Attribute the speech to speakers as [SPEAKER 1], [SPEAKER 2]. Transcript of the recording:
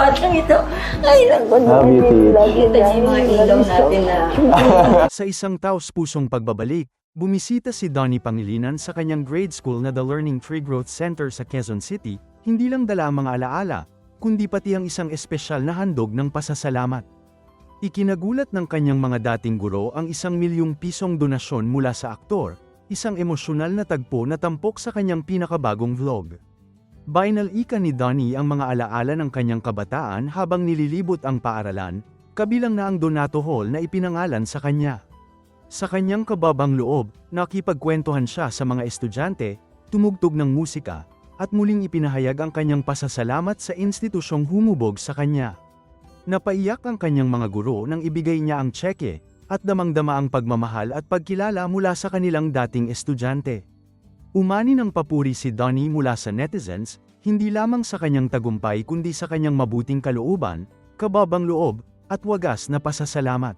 [SPEAKER 1] batang ito. Ay, naku,
[SPEAKER 2] Ah, beauty.
[SPEAKER 1] lagi na yung mga ilaw natin na.
[SPEAKER 3] Sa isang taos-pusong pagbabalik, bumisita si Donnie Pangilinan sa kanyang grade school na The Learning Tree Growth Center sa Quezon City, hindi lang dala ang mga alaala, kundi pati ang isang espesyal na handog ng pasasalamat. Ikinagulat ng kanyang mga dating guro ang isang milyong pisong donasyon mula sa aktor, isang emosyonal na tagpo na tampok sa kanyang pinakabagong vlog. Bainal-ika ni Donnie ang mga alaala ng kanyang kabataan habang nililibot ang paaralan, kabilang na ang Donato Hall na ipinangalan sa kanya. Sa kanyang kababang loob, nakipagkwentuhan siya sa mga estudyante, tumugtog ng musika, at muling ipinahayag ang kanyang pasasalamat sa institusyong humubog sa kanya. Napaiyak ang kanyang mga guro nang ibigay niya ang tseke, at damang-dama ang pagmamahal at pagkilala mula sa kanilang dating estudyante. Umani ng papuri si Donnie mula sa netizens, hindi lamang sa kanyang tagumpay kundi sa kanyang mabuting kalooban, kababang loob, at wagas na pasasalamat.